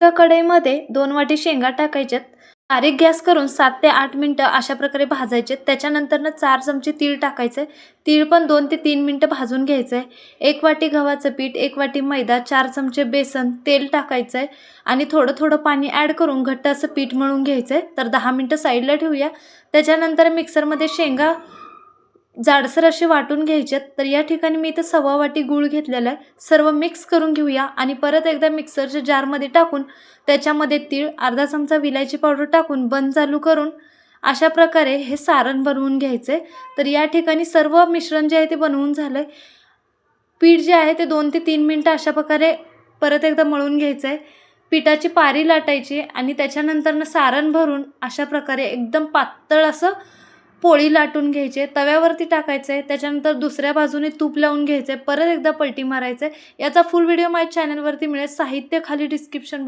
एका कढईमध्ये दोन वाटी शेंगा टाकायच्यात. बारीक गॅस करून सात ते आठ मिनटं अशा प्रकारे भाजायचे. त्याच्यानंतरनं चार चमचे तीळ टाकायचे. तीळ पण दोन ते तीन मिनटं भाजून घ्यायचं. आहे एक वाटी गव्हाचं पीठ एक वाटी मैदा चार चमचे बेसन तेल टाकायचं आहे आणि थोडं थोडं पाणी ॲड करून घट्ट असं पीठ मळून घ्यायचं. आहे तर दहा मिनटं साईडला ठेवूया. त्याच्यानंतर मिक्सरमध्ये शेंगा जाडसर असे वाटून घ्यायच्यात तर या ठिकाणी मी इथं सव्वा वाटी गूळ घेतलेला आहे. सर्व मिक्स करून घेऊया आणि परत एकदा मिक्सरच्या जारमध्ये टाकून त्याच्यामध्ये तीळ अर्धा चमचा विलायची पावडर टाकून बंद चालू करून अशा प्रकारे हे सारण बनवून घ्यायचं. आहे तर या ठिकाणी सर्व मिश्रण जे आहे ते बनवून झालं आहे पीठ जे आहे ते दोन ते तीन मिनटं अशा प्रकारे परत एकदा मळून घ्यायचं आहे पिठाची पारी लाटायची आणि त्याच्यानंतरनं सारण भरून अशा प्रकारे एकदम पातळ असं पोळी लाटून घ्यायचे तव्यावरती टाकायचे त्याच्यानंतर दुसऱ्या बाजूने तूप लावून घ्यायचे परत एकदा पलटी मारायचे. याचा फुल व्हिडिओ माझ्या चॅनलवरती मिळेल. साहित्य खाली डिस्क्रिप्शन